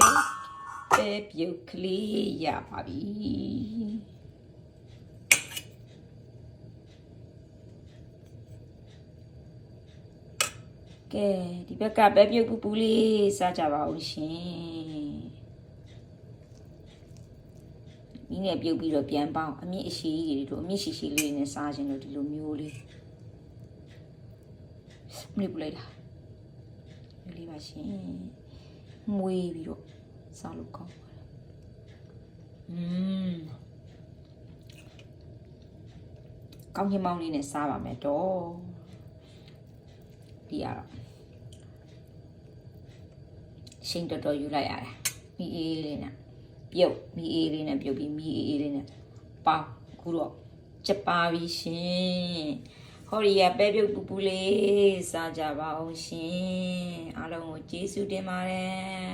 ကဲပဲပြုတ်ကလေးရပါပြီကဲဒီဘက်ကပဲပြုတ်ပူပူလေးစားကြပါဦးရှင်မိနဲ့ပြုတ်ပြီးတော့ပြန်ပေါင်းအမြင့်အရှိကြီးတွေတို့အမြင့်ရှိရှိလေးနဲ့စားခြင်းတို့ဒီလိုမျိုးလေးမလေးပူလိုက်တာဒီလေးပါရှင် မွေးပြီးတော့စားလို့ကောင်းပါတယ်อืมကောင်းကင်မောင်းလေးနဲ့စားပါမယ်တော့ဒီရတော့ရှင်းတော်တော်ယူလိုက်ရတယ်မီအေးလေးနဲ့ပြုတ်မီအေးလေးနဲ့ပြုတ်ပြီးမီအေးလေးနဲ့ပေါင်းအခုတော့ချက်ပါပြီရှင် ဟော်ရီယာပဲပြုတ်ပူပူလေးစားကြပါအောင်ရှင်အားလုံးကိုကျေးဇူးတင်ပါတယ်